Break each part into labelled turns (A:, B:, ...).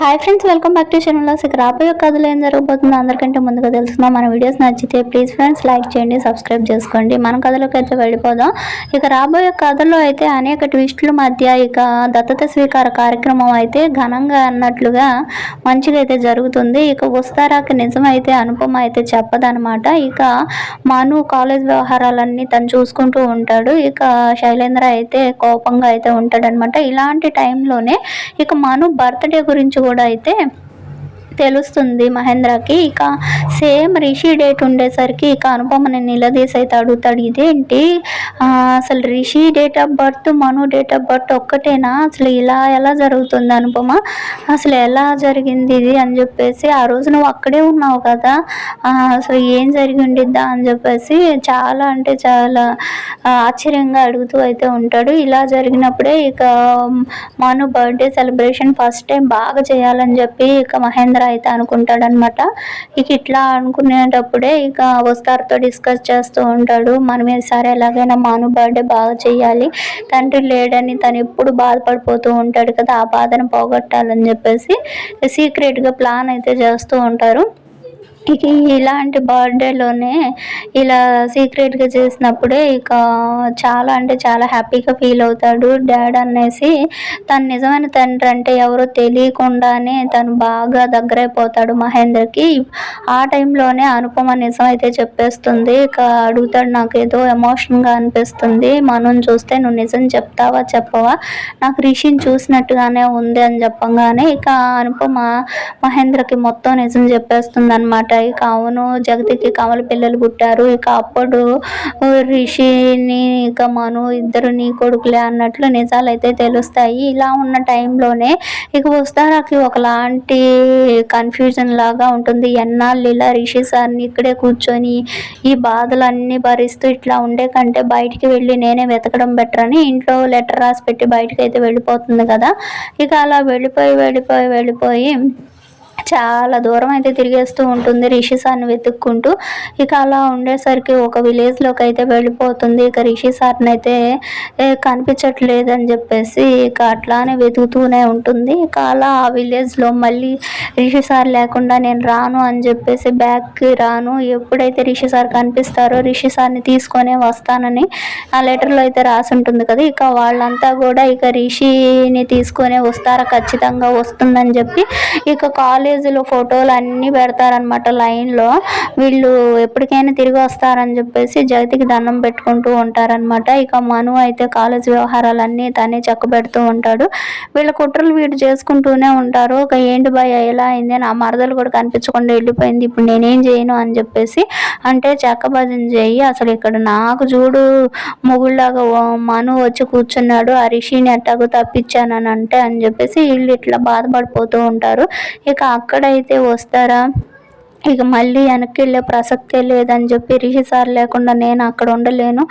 A: Hi friends welcome back to channel ఇక రాబోయే కథలో ఏం జరగబోతుందో అందరికంటే ముందుగా తెలుసుకుందాం. మన వీడియోస్ నచ్చితే ప్లీజ్ ఫ్రెండ్స్ లైక్ చేయండి సబ్స్క్రైబ్ చేసుకోండి. మన కథలోకి అయితే వెళ్ళిపోదాం. ఇక రాబోయే కథలో అయితే అనేక ట్విస్టుల మధ్య ఇక దత్తత స్వీకార కార్యక్రమం అయితే ఘనంగా అన్నట్లుగా మంచిగా అయితే జరుగుతుంది. ఇక వస్తారాక నిజమైతే అనుపమ అయితే చెప్పదనమాట ఇక మను కాలేజ్ వ్యవహారాలన్నీ తను చూసుకుంటూ ఉంటాడు. ఇక శైలేంద్ర అయితే కోపంగా అయితే ఉంటాడనమాట ఇలాంటి టైంలోనే ఇక మను బర్త్డే గురించి కూడా అయితే తెలుస్తుంది మహేంద్రకి. ఇక సేమ్ రిషి డేట్ ఉండేసరికి ఇక అనుపమని నిలదీసి అయితే అడుగుతాడు ఇదేంటి? అసలు Rishi date of birth Manu date of birth ఒక్కటేనా? అసలు ఇలా ఎలా జరుగుతుంది అనుపమ? అసలు ఎలా జరిగింది ఇది? అని చెప్పేసి ఆ రోజు నువ్వు అక్కడే ఉన్నావు కదా? అసలు ఏం జరిగి ఉండిద్దా? అని చెప్పేసి చాలా అంటే చాలా ఆశ్చర్యంగా అడుగుతూ అయితే ఉంటాడు. ఇలా జరిగినప్పుడే ఇక Manu birthday celebration first time బాగా చేయాలని చెప్పి ఇక మహేంద్ర అయితే అనుకుంటాడనమాట. ఇక ఇట్లా అనుకునేటప్పుడే ఇక వస్తారుతో డిస్కస్ చేస్తూ ఉంటాడు. మనం ఈసారి ఎలాగైనా మాను బర్త్డే బాగా చేయాలి. తండ్రి లేడని తను ఎప్పుడు బాధపడిపోతూ ఉంటాడు కదా ఆ బాధను పోగొట్టాలని చెప్పేసి సీక్రెట్గా ప్లాన్ అయితే చేస్తూ ఉంటారు. ఇక ఇలాంటి బర్త్డేలోనే ఇలా సీక్రెట్గా చేసినప్పుడే ఇక చాలా అంటే చాలా హ్యాపీగా ఫీల్ అవుతాడు. డాడ్ అనేసి తను నిజమైన తండ్రి అంటే ఎవరో తెలియకుండానే తను బాగా దగ్గరైపోతాడు మహేంద్రకి. ఆ టైంలోనే అనుపమ నిజం అయితే చెప్పేస్తుంది. ఇక అడుగుతాడు నాకు ఏదో ఎమోషన్గా అనిపిస్తుంది. మనం చూస్తే నువ్వు నిజం చెప్తావా చెప్పవా? నాకు రిషిని చూసినట్టుగానే ఉంది అని చెప్పంగానే ఇక అనుపమ మహేంద్రకి మొత్తం నిజం చెప్పేస్తుంది అనమాట ఇక అవును జగతికి కమల పిల్లలు పుట్టారు. ఇక అప్పుడు రిషిని ఇక మను ఇద్దరు నీ కొడుకులే అన్నట్లు నిజాలు అయితే తెలుస్తాయి. ఇలా ఉన్న టైంలోనే ఇక వస్తారాకి ఒకలాంటి కన్ఫ్యూజన్ లాగా ఉంటుంది. ఎన్నాళ్ళు ఇలా రిషి సార్ని ఇక్కడే కూర్చొని ఈ బాధలన్నీ భరిస్తూ ఇట్లా ఉండే కంటే బయటికి వెళ్ళి నేనే వెతకడం బెటర్ అని ఇంట్లో లెటర్ రాసి పెట్టి బయటికి అయితే వెళ్ళిపోతుంది కదా. ఇక అలా వెళ్ళిపోయి వెళ్ళిపోయి వెళ్ళిపోయి చాలా దూరం అయితే తిరిగేస్తూ ఉంటుంది. రిషి సార్ని వెతుక్కుంటూ ఇక అలా ఉండేసరికి ఒక విలేజ్లోకి అయితే వెళ్ళిపోతుంది. ఇక రిషి సార్ని అయితే కనిపించట్లేదని చెప్పేసి ఇక అట్లానే వెతుకుతూనే ఉంటుంది. ఇక అలా ఆ విలేజ్లో మళ్ళీ రిషి సార్ లేకుండా నేను రాను అని చెప్పేసి బ్యాక్కి రాను. ఎప్పుడైతే రిషి సార్ కనిపిస్తారో రిషి సార్ని తీసుకొనే వస్తానని ఆ లెటర్లో అయితే రాసి ఉంటుంది కదా. ఇక వాళ్ళంతా కూడా ఇక రిషిని తీసుకొనే వస్తారా? ఖచ్చితంగా వస్తుందని చెప్పి ఇక కాలేజ్ కాలేజీలో ఫోటోలు అన్నీ పెడతారనమాట లైన్లో వీళ్ళు ఎప్పటికైనా తిరిగి వస్తారని చెప్పేసి జగతికి దండం పెట్టుకుంటూ ఉంటారనమాట ఇక మను అయితే కాలేజ్ వ్యవహారాలన్నీ తనే చెక్క పెడుతూ ఉంటాడు. వీళ్ళ కుట్రలు వీడు చేసుకుంటూనే ఉంటారు. ఒక ఏంటి భయ ఎలా అయింది? నా మరదలు కూడా కనిపించకుండా వెళ్ళిపోయింది. ఇప్పుడు నేనేం చేయను అని చెప్పేసి అంటే చెక్క భజన చేయి. అసలు ఇక్కడ నాకు చూడు మొగుళ్ళలాగా మను వచ్చి కూర్చున్నాడు. ఆ రిషిని ఎట్టాగో తప్పించానని అంటే అని చెప్పేసి వీళ్ళు ఇట్లా బాధపడిపోతూ ఉంటారు. ఇక అక్కడైతే వస్తారా? ఇక మళ్ళీ వెనక్కి వెళ్ళే ప్రసక్తే లేదని చెప్పి రిషి సార్ లేకుండా నేను అక్కడ ఉండలేను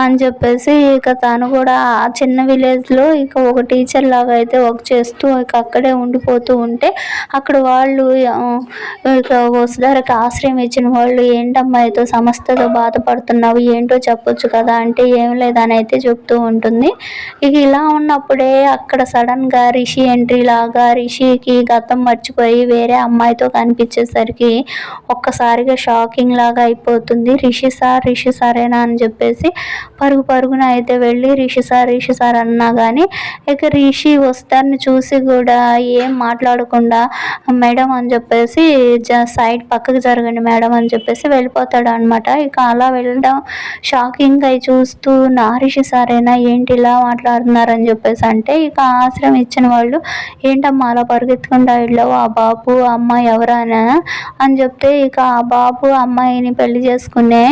A: అని చెప్పేసి ఇక తను కూడా ఆ చిన్న విలేజ్లో ఇక ఒక టీచర్ లాగా అయితే వర్క్ చేస్తూ ఇక అక్కడే ఉండిపోతూ ఉంటే అక్కడ వాళ్ళు ఇక వసుధారకి ఆశ్రయం ఇచ్చిన వాళ్ళు ఏంటమ్మాయితో సమస్తతో బాధపడుతున్నావు ఏంటో చెప్పొచ్చు కదా అంటే ఏం లేదని అయితే చెప్తూ ఉంటుంది. ఇక ఇలా ఉన్నప్పుడే అక్కడ సడన్గా రిషి ఎంట్రీ లాగా రిషికి గతం మర్చిపోయి వేరే అమ్మాయితో కనిపించేసరికి ఒక్కసారిగా షాకింగ్ లాగా అయిపోతుంది. రిషి సార్ రిషి సారేనా అని చెప్పేసి పరుగు పరుగున అయితే వెళ్ళి రిషి సార్ రిషి సార్ అన్నా కానీ ఇక రిషి వస్తారని చూసి కూడా ఏం మాట్లాడకుండా మేడం అని చెప్పేసి జ సైడ్ పక్కకి జరగండి మేడం అని చెప్పేసి వెళ్ళిపోతాడు అనమాట ఇక అలా వెళ్ళడం షాకింగ్ అయి చూస్తూ నా రిషి సారేనా ఏంటి ఇలా మాట్లాడుతున్నారని చెప్పేసి అంటే ఇక ఆశ్రమం ఇచ్చిన వాళ్ళు ఏంటమ్మా అలా పరిగెత్తుకుంటా వెళ్ళావు? ఆ బాబు అమ్మ ఎవరైనా? అని చెప్తే ఇక ఆ బాబు అమ్మాయిని పెళ్ళి చేసుకునే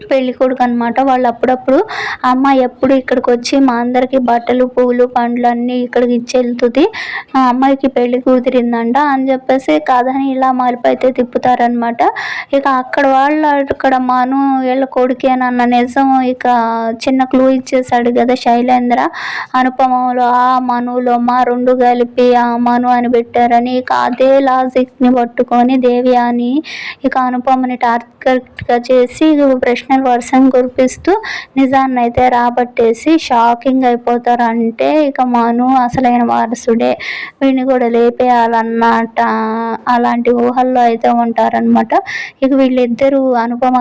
A: పెళ్ళి కొడుకు అనమాట వాళ్ళు అప్పుడప్పుడు అమ్మ ఎప్పుడు ఇక్కడికి వచ్చి మా అందరికి బట్టలు పువ్వులు పండ్లు అన్నీ ఇక్కడికి ఇచ్చి వెళ్తుంది ఆ అమ్మాయికి పెళ్ళి కూతురిందంట అని చెప్పేసి కాదని ఇలా మలుపు అయితే తిప్పుతారనమాట ఇక అక్కడ వాళ్ళు అక్కడ మను వీళ్ళ కొడుకేనన్న నిజం ఇక చిన్న క్లూ ఇచ్చేసాడు కదా శైలేంద్ర. అనుపమలో ఆ మనులో మా రెండు కలిపి ఆ మను అని పెట్టారని ఇక అదే లాజిక్ని పట్టుకొని దేవి అని ఇక అనుపమని టార్గెట్గా చేసి ప్రశ్న ఇంటర్నేషనల్ వర్షన్ కురిపిస్తూ నిజాన్ని అయితే రాబట్టేసి షాకింగ్ అయిపోతారు అంటే ఇక మను అసలైన వారసుడే. వీడిని కూడా లేపేయాలన్నట అలాంటి ఊహల్లో అయితే ఉంటారనమాట ఇక వీళ్ళిద్దరూ అనుపమ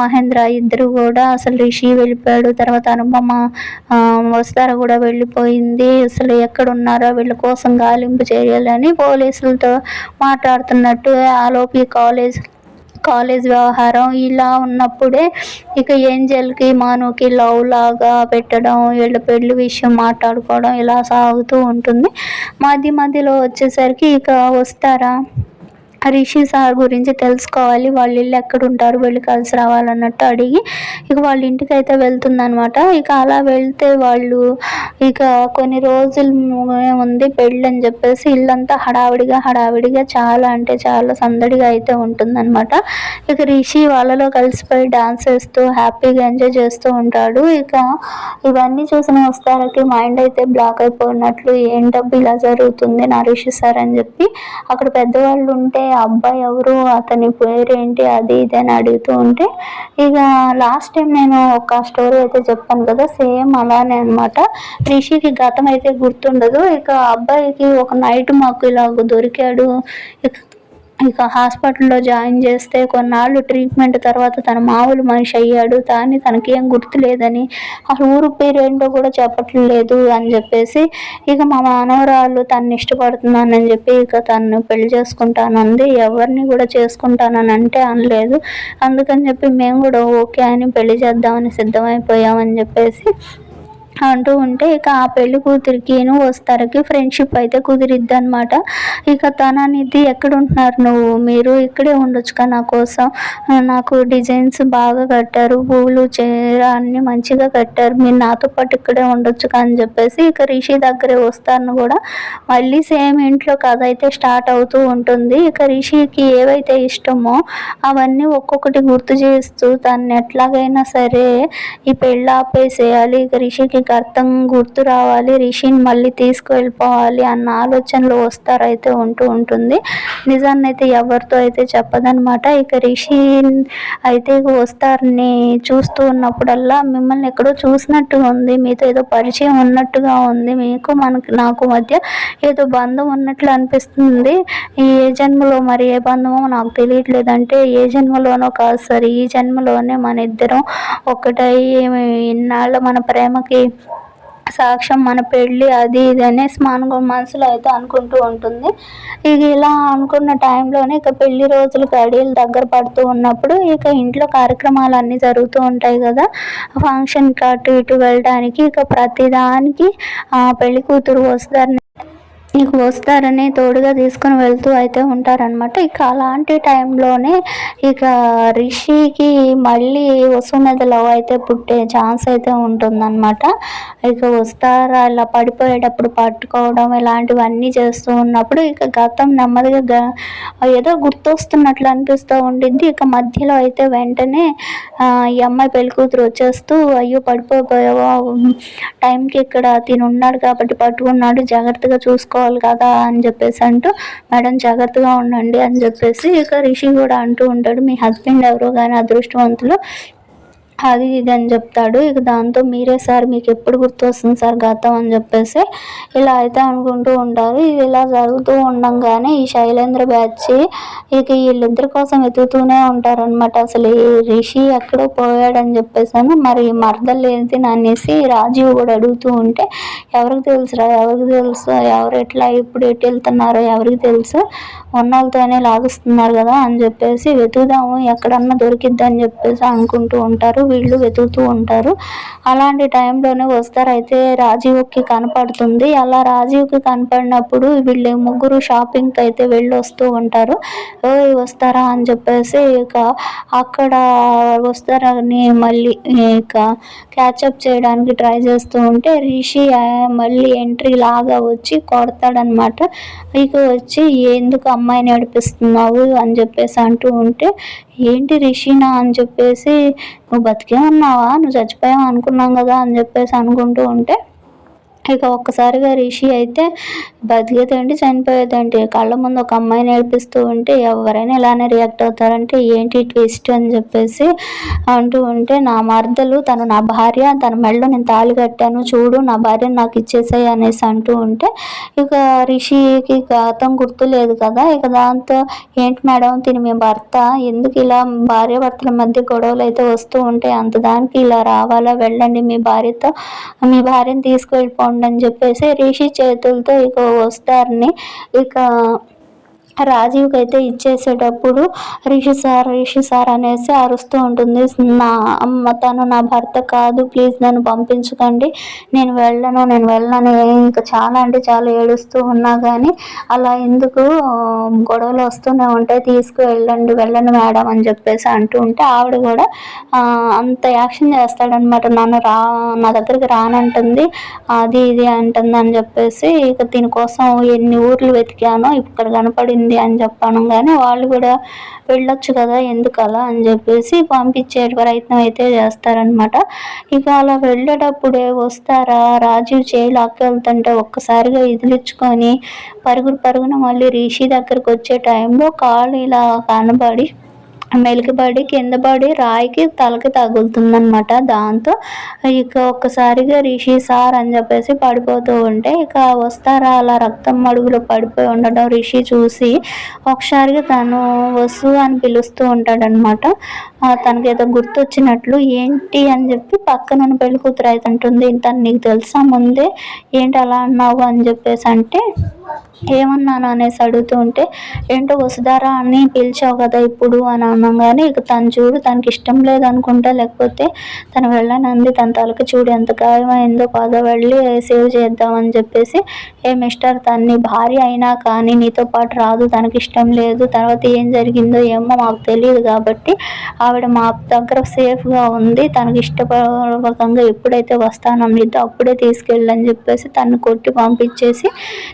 A: మహేంద్ర ఇద్దరు కూడా అసలు రిషి వెళ్ళిపోయాడు తర్వాత అనుపమ వస్తార కూడా వెళ్ళిపోయింది. అసలు ఎక్కడున్నారో వీళ్ళ కోసం గాలింపు చేయాలని పోలీసులతో మాట్లాడుతున్నట్టు ఆలోపి కాలేజ్ కాలేజ్ వ్యవహారం ఇలా ఉన్నప్పుడే ఇక ఏంజల్కి మానుకి లవ్ లాగా పెట్టడం వీళ్ళ పెళ్ళి విషయం మాట్లాడుకోవడం ఇలా సాగుతూ ఉంటుంది. మధ్య మధ్యలో వచ్చేసరికి ఇక వస్తారా? రిషి సార్ గురించి తెలుసుకోవాలి. వాళ్ళ ఇల్లు ఎక్కడ ఉంటారు వెళ్ళి కలిసి రావాలన్నట్టు అడిగి ఇక వాళ్ళ ఇంటికి అయితే వెళ్తుందనమాట ఇక అలా వెళ్తే వాళ్ళు ఇక కొన్ని రోజులు ఉంది పెళ్ళి అని చెప్పేసి ఇల్లంతా హడావిడిగా హడావిడిగా చాలా అంటే చాలా సందడిగా అయితే ఉంటుందన్నమాట. ఇక రిషి వాళ్ళలో కలిసిపోయి డాన్స్ వేస్తూ హ్యాపీగా ఎంజాయ్ చేస్తూ ఉంటాడు. ఇక ఇవన్నీ చూసిన వస్తారకి మైండ్ అయితే బ్లాక్ అయిపోయినట్లు ఏంటబ్బు ఇలా జరుగుతుంది నా రిషి సార్ అని చెప్పి అక్కడ పెద్దవాళ్ళు ఉంటే అబ్బాయి ఎవరు అతని పేరేంటి అది ఇది అని అడుగుతూ ఉంటే ఇక లాస్ట్ టైం నేను ఒక స్టోరీ అయితే చెప్పాను కదా సేమ్ అలానే అనమాట రిషికి గతం అయితే గుర్తుండదు. ఇక అబ్బాయికి ఒక నైట్ మాకు ఇలాగ దొరికాడు. ఇక ఇక హాస్పిటల్లో జాయిన్ చేస్తే కొన్నాళ్ళు ట్రీట్మెంట్ తర్వాత తన మామూలు మనిషి అయ్యాడు. కానీ తనకేం గుర్తులేదని అసలు ఊరు పేరు ఏంటో కూడా చెప్పట్లేదు అని చెప్పేసి ఇక మా మానవరాలు తను ఇష్టపడుతున్నానని చెప్పి ఇక తను పెళ్ళి చేసుకుంటానంది. ఎవరిని కూడా చేసుకుంటానని అంటే అనలేదు. అందుకని చెప్పి మేము కూడా ఓకే అని పెళ్ళి చేద్దామని సిద్ధమైపోయామని చెప్పేసి అంటూ ఉంటే ఇక ఆ పెళ్ళి కూతురికిను వస్తారకి ఫ్రెండ్షిప్ అయితే కుదిరిద్ది అనమాట ఇక తన నిధి ఎక్కడ ఉంటున్నారు నువ్వు? మీరు ఇక్కడే ఉండొచ్చుగా నా కోసం. నాకు డిజైన్స్ బాగా కట్టారు పూలు చీర అన్ని మంచిగా కట్టారు. మీరు నాతో పాటు ఇక్కడే ఉండొచ్చుగా అని చెప్పేసి ఇక రిషి దగ్గరే వస్తారని కూడా మళ్ళీ సేమ్ ఇంట్లో కథ అయితే స్టార్ట్ అవుతూ ఉంటుంది. ఇక రిషికి ఏవైతే ఇష్టమో అవన్నీ ఒక్కొక్కటి గుర్తు చేస్తూ తను ఎట్లాగైనా సరే ఈ పెళ్ళి ఆపేసేయాలి. ఇక రిషికి అర్థం గుర్తు రావాలి రిషిని మళ్ళీ తీసుకువెళ్ళిపోవాలి అన్న ఆలోచనలు వస్తారైతే ఉంటూ ఉంటుంది. నిజాన్ని అయితే ఎవరితో అయితే చెప్పదనమాట ఇక రిషి అయితే వస్తారని చూస్తూ ఉన్నప్పుడల్లా మిమ్మల్ని ఎక్కడో చూసినట్టుగా ఉంది మీతో ఏదో పరిచయం ఉన్నట్టుగా ఉంది మీకు మనకు నాకు మధ్య ఏదో బంధం ఉన్నట్లు అనిపిస్తుంది. ఈ ఏ జన్మలో మరి ఏ బంధమో నాకు తెలియట్లేదంటే ఏ జన్మలోనో కాదు సరే ఈ జన్మలోనే మన ఇద్దరం ఒకటై ఇన్నాళ్ళ మన ప్రేమకి సాక్ష్యం మన పెళ్ళి అది ఇది అనేసి మన మనసులో అయితే అనుకుంటూ ఉంటుంది. ఇక ఇలా అనుకున్న టైంలోనే ఇక పెళ్ళి రోజులు గడియలు దగ్గర పడుతూ ఉన్నప్పుడు ఇక ఇంట్లో కార్యక్రమాలు అన్నీ జరుగుతూ ఉంటాయి కదా. ఫంక్షన్కి అటు ఇటు వెళ్ళడానికి ఇక ప్రతిదానికి పెళ్ళి కూతురు వస్తారని వస్తారని తోడుగా తీసుకుని వెళ్తూ అయితే ఉంటారనమాట ఇక అలాంటి టైంలోనే ఇక రిషికి మళ్ళీ వసు మీద లవ్ అయితే పుట్టే ఛాన్స్ అయితే ఉంటుందన్నమాట. ఇక వస్తారా ఇలా పడిపోయేటప్పుడు పట్టుకోవడం ఇలాంటివన్నీ చేస్తూ ఉన్నప్పుడు ఇక గతం నెమ్మదిగా ఏదో గుర్తొస్తున్నట్లు అనిపిస్తూ ఉండింది ఇక మధ్యలో అయితే వెంటనే ఈ అమ్మాయి పెళ్ళి కూతురు వచ్చేస్తూ అయ్యో పడిపోయావా టైంకి ఇక్కడ తిని ఉన్నాడు కాబట్టి పట్టుకున్నాడు. జాగ్రత్తగా చూసుకోవాలి కదా అని చెప్పేసి అంటూ మేడం జాగ్రత్తగా ఉండండి అని చెప్పేసి ఇక రిషి కూడా అంటూ ఉంటాడు. మీ హస్బెండ్ ఎవరో కానీ అదృష్టవంతులు అది ఇది అని చెప్తాడు. ఇక దాంతో మీరే సార్ మీకు ఎప్పుడు గుర్తొస్తుంది సార్ గతం అని చెప్పేసి ఇలా అయితే అనుకుంటూ ఉంటారు. ఇది ఇలా జరుగుతూ ఉండంగానే ఈ శైలేంద్ర బ్యాచ్ ఇక వీళ్ళిద్దరి కోసం వెతుకుతూనే ఉంటారు అనమాట అసలు ఈ రిషి ఎక్కడో పోయాడని చెప్పేసాను మరి మరదలు ఏంటి అనేసి రాజీవ్ కూడా అడుగుతూ ఉంటే ఎవరికి తెలుసురా ఎవరికి తెలుసు ఎవరు ఎట్లా ఇప్పుడు ఎటు వెళ్తున్నారో ఎవరికి తెలుసు ఉన్నోళ్ళతోనే లాగిస్తున్నారు కదా అని చెప్పేసి వెతుకుదాము ఎక్కడన్నా దొరికిద్దని చెప్పేసి అనుకుంటూ ఉంటారు. వీళ్ళు వెతుకుతూ ఉంటారు. అలాంటి టైంలోనే వస్తారైతే రాజీవ్కి కనపడుతుంది. అలా రాజీవ్కి కనపడినప్పుడు వీళ్ళు ముగ్గురు షాపింగ్కి అయితే వెళ్ళి వస్తూ ఉంటారు. వస్తారా అని చెప్పేసి ఇక అక్కడ వస్తారని మళ్ళీ ఇక క్యాచప్ చేయడానికి ట్రై చేస్తూ ఉంటే రిషి మళ్ళీ ఎంట్రీ లాగా వచ్చి కొడతాడనమాట ఇక వచ్చి ఎందుకు అమ్మాయిని నడిపిస్తున్నావు? అని చెప్పేసి అంటూ ఉంటే ఏంటి రిషినా అని చెప్పేసి నువ్వు బతికే ఉన్నావా? నువ్వు చచ్చిపోయావు అనుకున్నాం కదా అని చెప్పేసి అనుకుంటూ ఉంటే ఇక ఒక్కసారిగా రిషి అయితే బతికేదండి చనిపోయేదండి. కళ్ళ ముందు ఒక అమ్మాయిని ఏడిపిస్తూ ఉంటే ఎవరైనా ఇలానే రియాక్ట్ అవుతారంటే ఏంటి ట్విస్ట్ అని చెప్పేసి అంటూ ఉంటే నా మరదలు తను నా భార్య తన మెడలో నేను తాళి కట్టాను చూడు నా భార్యను నాకు ఇచ్చేసాయి అనేసి అంటూ ఉంటే ఇక రిషికి గతం గుర్తు లేదు కదా. ఇక దాంతో ఏంటి మేడం తిని మీ భర్త ఎందుకు ఇలా భార్య భర్తల మధ్య గొడవలు అయితే వస్తూ ఉంటాయి? అంత దానికి ఇలా రావాలా? వెళ్ళండి మీ భార్యతో మీ భార్యను తీసుకువెళ్ళిపోండి అని చెప్పేసి రిషి చేతులతో ఇక వస్తారని ఇక రాజీవ్కి అయితే ఇచ్చేసేటప్పుడు రిషి సార్ రిషి సార్ అనేసి అరుస్తూ ఉంటుంది. నా అమ్మ తను నా భర్త కాదు ప్లీజ్ నన్ను పంపించకండి. నేను వెళ్ళను నేను వెళ్ళను. ఇంకా చాలా అంటే చాలా ఏడుస్తూ ఉన్నా కానీ అలా ఎందుకు గొడవలు వస్తూనే ఉంటాయి తీసుకువెళ్ళండి వెళ్ళను మేడం అని చెప్పేసి అంటూ ఉంటే ఆవిడ కూడా అంత యాక్షన్ చేస్తాడనమాట నన్ను రా నా దగ్గరికి రానంటుంది అది ఇది అంటుంది అని చెప్పేసి ఇక దీనికోసం ఎన్ని ఊర్లు వెతికానో ఇక్కడ కనపడింది ఉంది అని చెప్పాను. కానీ వాళ్ళు కూడా వెళ్ళొచ్చు కదా ఎందుకు అలా అని చెప్పేసి పంపించే ప్రయత్నం అయితే చేస్తారనమాట ఇక అలా వెళ్ళేటప్పుడే వస్తారా? రాజీవ్ చేయి లాక్కెళ్తుంటే ఒక్కసారిగా ఇదిలిచ్చుకొని పరుగుడు పరుగున మళ్ళీ రిషి దగ్గరకు వచ్చే టైంలో కాళ్ళు ఇలా కనబడి మెలికబడి కింద పడి రాయికి తలకి తగులుతుందనమాట దాంతో ఇక ఒక్కసారిగా రిషి సార్ అని చెప్పేసి పడిపోతూ ఉంటే ఇక వస్తారా? అలా రక్తం మడుగులో పడిపోయి ఉండడం రిషి చూసి ఒకసారిగా తను వసు అని పిలుస్తూ ఉంటాడనమాట తనకి ఏదో గుర్తొచ్చినట్లు ఏంటి అని చెప్పి పక్కన పెళ్ళి కూతురు అయితే ఉంటుంది తను నీకు తెలుసా ముందే? ఏంటి అలా అన్నావు? అని చెప్పేసి అంటే ఏమన్నాను? అనేసి అడుగుతూ ఉంటే ఏంటో వసుధారా అని పిలిచావు కదా ఇప్పుడు అని అనగానే ఇక తను చూడు తనకి ఇష్టం లేదనుకుంటా లేకపోతే తను వెళ్ళనంది తన తలకి చూడు ఎంత గాయమైందో పద వెళ్ళి సేవ్ చేద్దామని చెప్పేసి ఏ మిస్టర్ తన్ని భార్య అయినా కానీ నీతో పాటు రాదు తనకి ఇష్టం లేదు తర్వాత ఏం జరిగిందో ఏమో మాకు తెలియదు కాబట్టి ఆవిడ మా దగ్గర సేఫ్గా ఉంది తనకి ఇష్టపూర్వకంగా ఎప్పుడైతే వస్తానన్నదో అప్పుడే తీసుకెళ్ళని చెప్పేసి తను కొట్టి పంపించేసి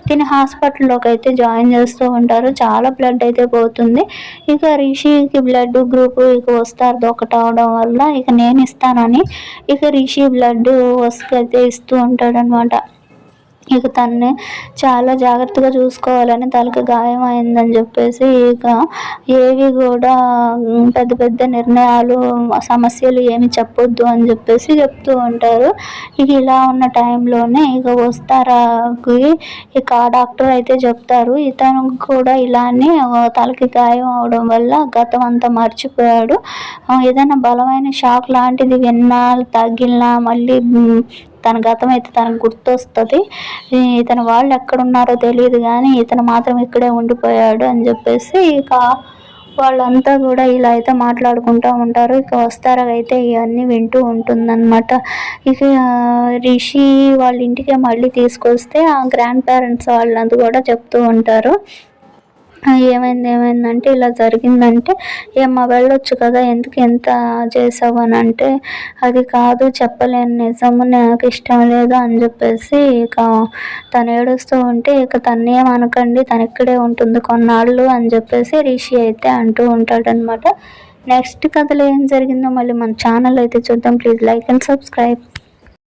A: తిని హాస్పిటల్లోకి అయితే జాయిన్ చేస్తూ ఉంటారు. చాలా బ్లడ్ అయితే పోతుంది. ఇక రిషికి బ్లడ్ గ్రూప్ ఇక వస్తారు ఒకటి అవడం వల్ల ఇక నేను ఇస్తానని ఇక రిషి బ్లడ్ వస్తే ఇస్తూ ఉంటాడనమాట ఇక తన్ని చాలా జాగ్రత్తగా చూసుకోవాలని తలకి గాయం అయిందని చెప్పేసి ఇక ఏవి కూడా పెద్ద పెద్ద నిర్ణయాలు సమస్యలు ఏమి చెప్పొద్దు అని చెప్పేసి చెప్తూ ఉంటారు. ఇక ఇలా ఉన్న టైంలోనే ఇక వస్తారాకి ఇక ఆ డాక్టర్ అయితే చెప్తారు. ఇతను కూడా ఇలానే తలకి గాయం అవడం వల్ల గతం అంతా మర్చిపోయాడు. ఏదైనా బలమైన షాక్ లాంటిది విన్నా తగిలినా మళ్ళీ తన గతం అయితే తనకు గుర్తొస్తుంది. ఇతను వాళ్ళు ఎక్కడున్నారో తెలియదు కానీ ఇతను మాత్రం ఇక్కడే ఉండిపోయాడు అని చెప్పేసి ఇక వాళ్ళంతా కూడా ఇలా అయితే మాట్లాడుకుంటూ ఉంటారు. ఇక వస్తారా అయితే ఇవన్నీ వింటూ ఉంటుందన్నమాట. ఇక రిషి వాళ్ళ ఇంటికి మళ్ళీ తీసుకొస్తే ఆ గ్రాండ్ పేరెంట్స్ వాళ్ళంతా కూడా చెప్తూ ఉంటారు. ఏమైంది ఏమైందంటే ఇలా జరిగిందంటే ఏమ్మా వెళ్ళొచ్చు కదా ఎందుకు ఎంత చేసావు అని అంటే అది కాదు చెప్పలేను నిజము నాకు ఇష్టం లేదు అని చెప్పేసి ఇక తను ఏడుస్తూ ఉంటే ఇక తను ఏమనకండి తను ఇక్కడే ఉంటుంది కొన్నాళ్ళు అని చెప్పేసి రిషి అయితే అంటూ ఉంటాడనమాట నెక్స్ట్ కథలో ఏం జరిగిందో మళ్ళీ మన ఛానల్ అయితే చూద్దాం. Please like and subscribe.